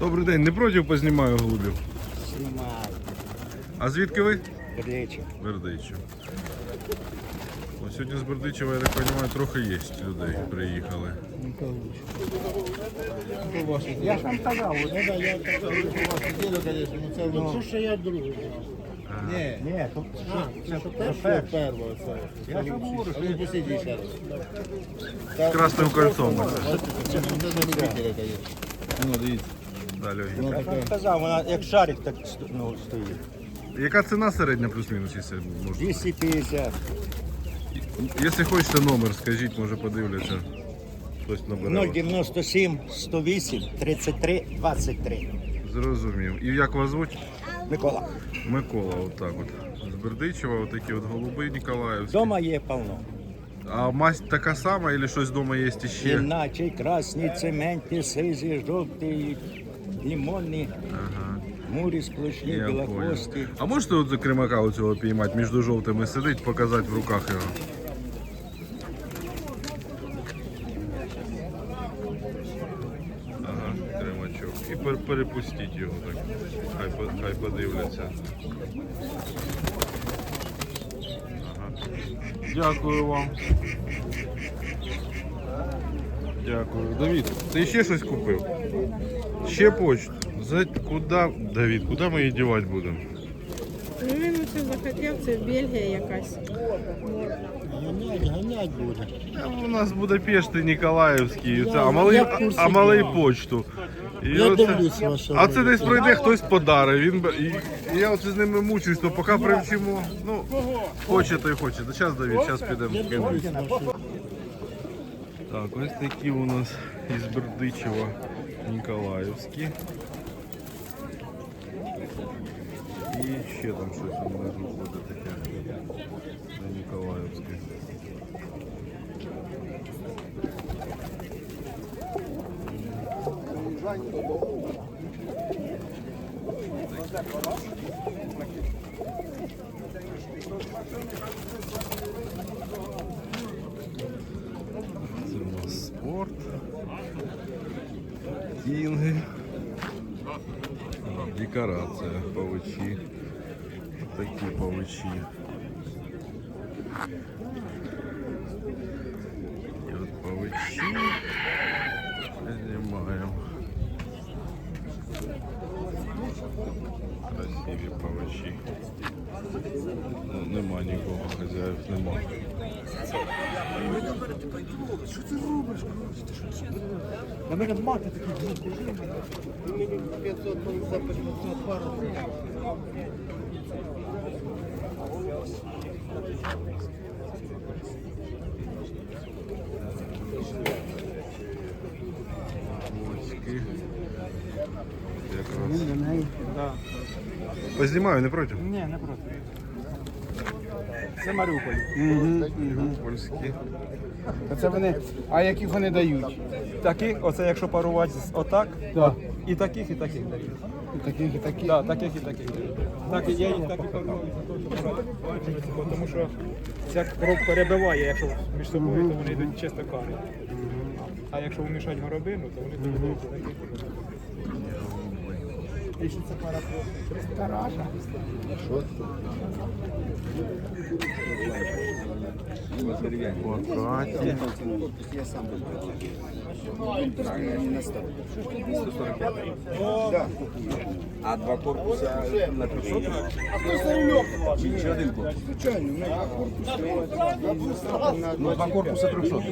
Добрий день, не проти познімаю голубів. Знімаю. А звідки ви? Речі. Бердичів. Ось сьогодні з Бердичева, я так розумію, трохи є людей приїхали. Я ж вам казав, Ну да, я говорю, по вашу діло, конечно, ну це ну, що я другий. Ні, ні, то це що перше, перше, це. Я ж говорю, А ну посиди ще раз. З красним кольцом. це не конечно. Ну, дивіться. Далі. Ну, я ж казав, вона як шарик так ну, стоїть. Яка ціна середня плюс-мінус, якщо можна? 250. Якщо хочете номер, скажіть, може подивляться. Хтось набере. 097 108 33 23. Зрозумів. І як вас звуть? Микола. Микола, отак от. З Бердичева, отакі от голуби Ніколаївські. Дома є повно. А масть така сама, або щось вдома є ще? Іначе красні, цементні, сизі, жовті, лимонні, Ага. мурі сплошні, Я понял. білохвості. А можете от кримака оцього піймати, між жовтими сидить, показати в руках його? Ага, кримачок. І пер- перепустіть його так. Хай, хай подивляться. Ага. Дякую вам. Дякую. Давід, ти ще щось купив? Ще почту. За куди, Давід, куди ми її дівати будемо? Ну, він оце захотів, це Бельгія якась. Ганять, ганять буде. У нас буде Пешти Ніколаївський, це, а я малий, в курсі, а малий почту. І Я оце- дивлюсь ваше. а це десь пройде хтось подари. Він і, і я оце з ними мучусь, то поки привчимо. Ну, хоче, то й хоче. Зараз Давід, зараз підемо. Кинемо. дивлюсь ваше. Так, ось такі у нас із Бердичева Ніколаївські. І ще там щось внизу буде таке. Це Ніколаївське. Це Декорація павичі. Такі павичі. І от павичі. Знімаємо. Красиві павичі. Ну, нема нікого, хазяїв нема. Ось Якраз. Познімаю, не проти? Ні, не проти. Це Маріуполь. Польські. Це вони. А яких вони дають? Таких, оце якщо парувати з- отак, Так. і таких, і таких дають. Таких і таких. Да, таких і таких дають. Так, і я їх так і парував, тому що ця кров перебиває, якщо між собою, то вони йдуть чисто карі. А якщо вмішати горобину, то вони дають таких. І що це пара Тараша. Плакаті. А два корпуса на 500? Чи один корпус? Ну, два корпуса 300.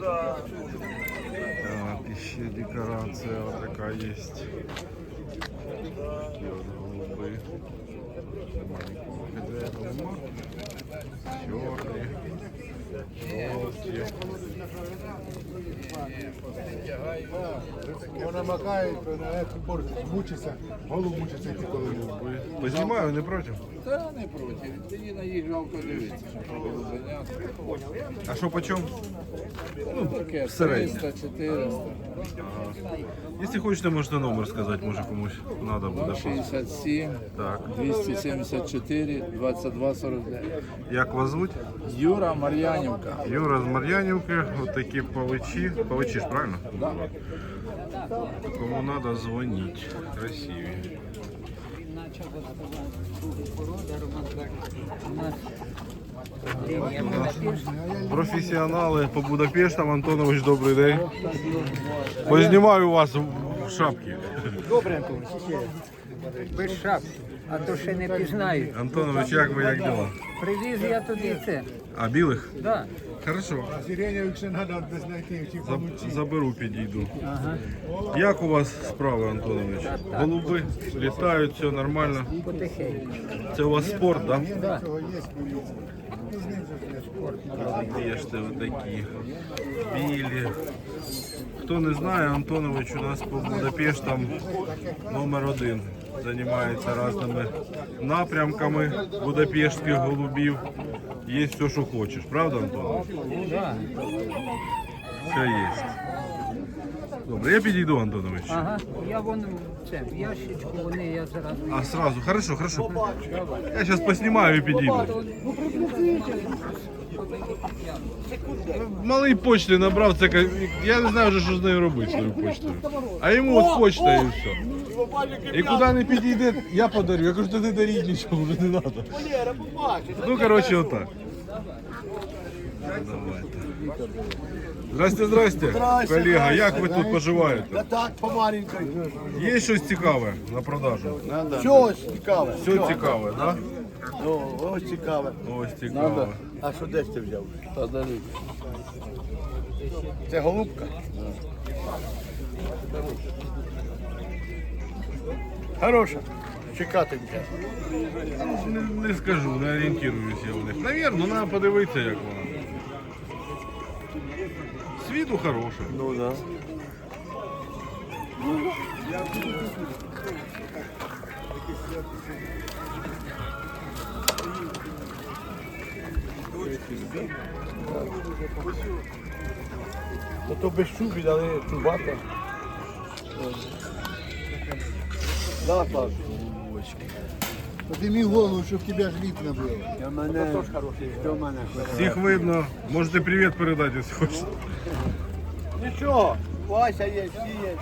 Так, еще декорация вот такая есть. Такие вот голубые. Нема никого хозяина нема. Черные, желтые. вона макає, на еті портить, мучиться, голову мучиться йти коли. Познімаю, не проти. Та не проти. Тоді на їх жалко дивитися, що було заняття. А що по чому? Таке 300, 400, Якщо хочете, можете номер сказати, може комусь треба буде. 67, Так. 274, 22, 49. Як вас звуть? Юра Мар'янівка. Юра з Мар'янівки, отакі павичі. Павичі ж, правильно? Да. Кому треба, дзвоніть. Красиві. Професіонали по Будапештам. Антонович, добрий день. Познімаю вас в шапці. Добре, Антон, ще. Без шапки. А то ще не пізнають. Антонович, як ви, як діла? Привіз я туди це. А білих? Да. Хорошо. Сирення, якщо треба десь знайти, чи Заб- Заберу, підійду. Як у вас справи, Антонович? Голуби літають, все нормально. Потихеньку. Це у вас спорт, так? Да? Цього є. Ну, з ним же ж спорт. Бачите, отакі білі. Хто не знає, Антонович у нас по Будапештам номер один. Займається різними напрямками будапештських голубів. Є все, що хочеш, правда, Антонович? Да. Все є. Добре, я підійду, Антонович. Ага. Я вон це, в ящичку, вони я зразу. А, сразу, хорошо, хорошо. Я сейчас поснимаю и підійду. Малий почти набрав, це ка- я не знаю вже, що з нею робити, з тою почтою. А йому от почта і все. І куди не підійде, я подарю. Я кажу, ти не даріть нічого, вже не треба. Ну, коротше, отак. Давайте. Здрасте, здрасте, колега, як ви тут поживаєте? Так, помаленько. Є щось цікаве на продажу? Щось цікаве. Все цікаве, так? Да? О, ось цікаве. Ось цікаво. А що десь ти взяв? Та. Це голубка? Хороша. Чекатенька. Не, не скажу, не орієнтуюсь я у них. Навірно, треба подивитися, як вона. Світу хороше. Ну да. Ну то без чубі, але чубата. Да, Паш. Підніми голову, щоб тебе ж видно було. Я мене, що мене Всіх видно. Можете привіт передати, якщо хочете. Нічого, Вася є, всі є.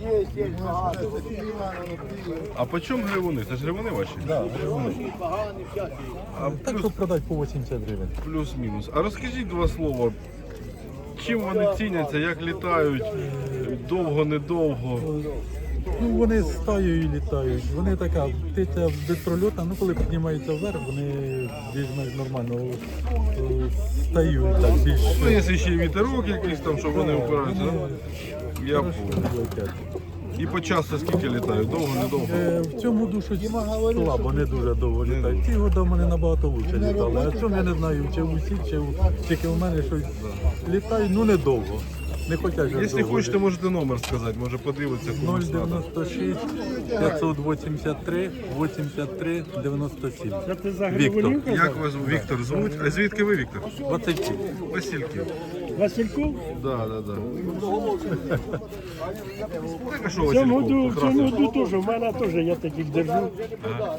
Є, є, багато. А по чому гривуни? Це ж гривуни ваші? Так, гривуни. А плюс, продати по 80 гривень. плюс-мінус. А розкажіть два слова. Чим вони ціняться, як літають, довго, недовго. Ну вони стаєю літають. Вони така птиця безпрольотна, ну коли піднімаються вверх, вони більш-менш нормально е, стають так більш. Ну, якщо ще й вітерок якийсь там, щоб вони впираються. ну, Я летять. І по часу скільки літають? Довго, недовго? Е, В цьому душу слабо, не дуже довго літають. Ці года в мене набагато лучше літали. А в цьому я не знаю, чи в усіх, чи в- тільки в мене щось літають, ну недовго. Не вже Якщо довго хочете, можете номер сказати, може подивитися комусь надо. 096 583 83 97. Віктор. Як вас Віктор звуть? А звідки ви, Віктор? Васильки. Васильків. Васильков? Да, да, да. Так, а що В цьому году, в цьому году теж, в мене теж я таких держу.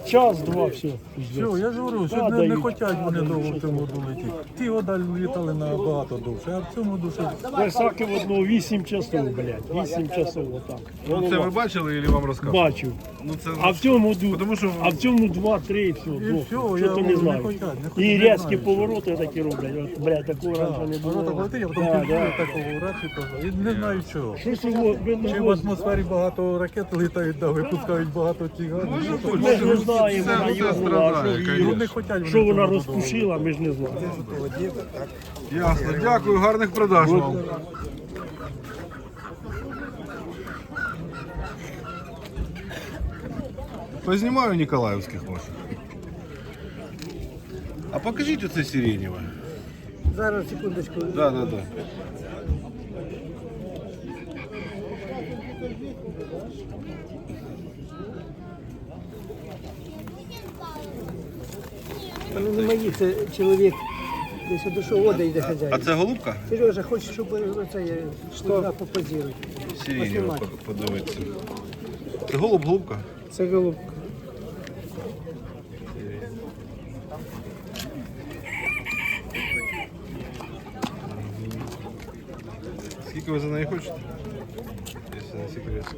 Час, два, все. Все, я ж говорю, що не, не хочуть вони довго в цьому году летіти. Ті года літали набагато довше, а в цьому душе Версаки в одного 8 часов, блядь. 8 часов отак. Ну це ви бачили чи вам розказували? Бачив. Ну це А в цьому Тому що- а в цьому 2-3 все, І все, Що я то говорю, не не знаю. хотять, не хотять, І не різкі повороти такі роблять. От, блядь, такого раніше не було. ворота потім Да, да. такого рацію і не знаю чого. Щось його, видно, Чи в ось. атмосфері багато ракет літають, да, випускають багато цих газів. Що точно. Ми ж не знаємо, вона все його, а страдає, що Ну не що вона розпушила, ми ж не знаємо. Ясно. Дякую, гарних продаж вам. Познімаю Ніколаївських ваших. А покажіть оце сиреневе. Зараз секундочку. Да, да, да. Вони не мої, це чоловік. Десь до що йде хазяїн. А це голубка? Сережа, хочеш, щоб оце я що? попозируй. Сиренєва подивитися. Це голуб, голубка? Це голубка. Скільки ви за неї хочете? Якщо не секрет.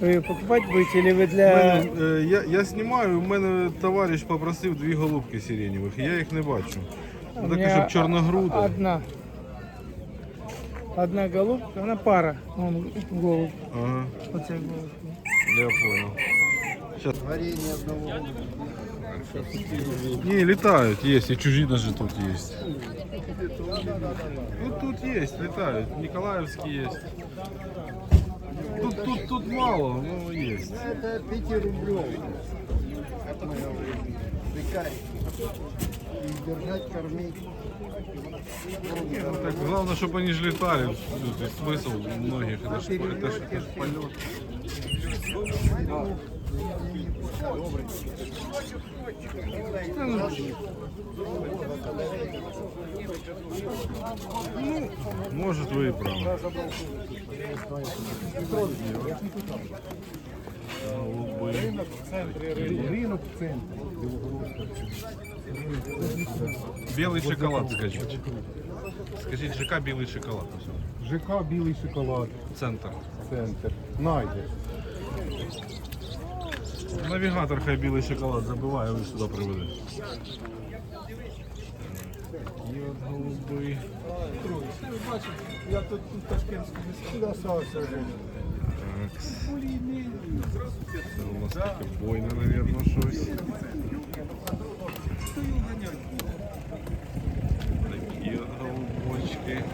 Ви покупати будете, чи ви для... мене, е, я, я знімаю, у мене товариш попросив дві голубки сиренєвих, я їх не бачу. Ну, таке, щоб чорногруда. Одна. Одна голубка, вона пара. Вон голуб. Ага, Оце голуб. я понял. Сейчас. Не, летают, есть, и чужие даже тут есть. Ну есть, летают, Николаевские есть. Тут, тут, тут мало, но есть. Это 5 рублей. Как мы говорим. Викарь. И держать, кормить. Ну, Так, главное, чтобы они же летали. Тут и смысл у многих, это ж, это ж, это ж полет. Ну, может вы и правы. Голубы. Ринок в центрі. Белый шоколад скажите. Скажите, ЖК белый шоколад. ЖК білий шоколад. Центр. Центр. Найде. Навігатор хай білий шоколад забиває, ви сюди приведе. Такі от голуби. Сюди остався. Так. Це у нас таке бойне, мабуть, щось. Такі от голубочки.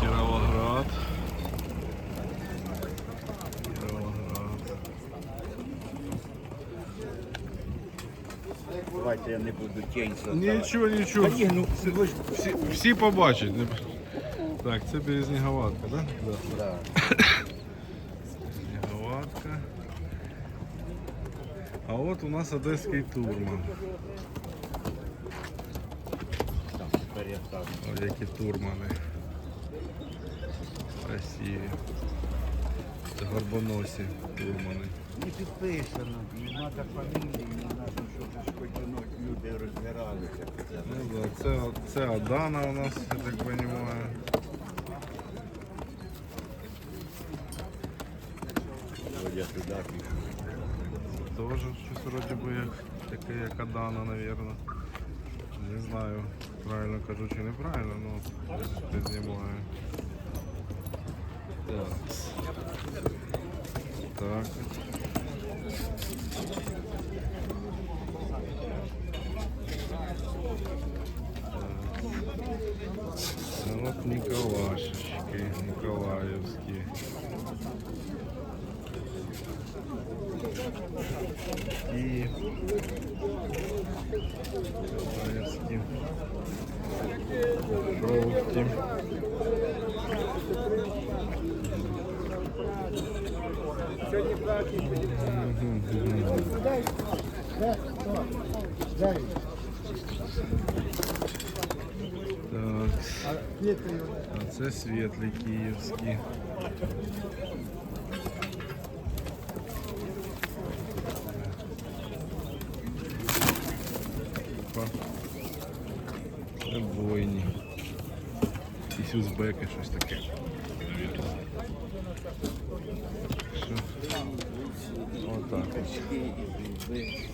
Кіровоград. Кіровоград. Давайте я не буду тінь Нічого, нічого. ну, Всі, всі побачать. Не- Так, це березняговатка, так? Да? Да. Березняговатка. А от у нас одеський турман. Ось які турмани. Красиві. Це горбоносі турмани. Не підписано, не треба фамілії, не треба, Ну да, це, це Адана у нас, я так розумію. Я. Тоже щось вроде би як таке, як Адана, наверное. Не знаю, правильно кажу чи неправильно, но піднімаю. Так. Так. Це от Николашечки, Николаївські. І Николаївські. Жовті. Дай. Так. А це світлі київські. Бойні. Якісь узбеки, щось таке. Отак. ось.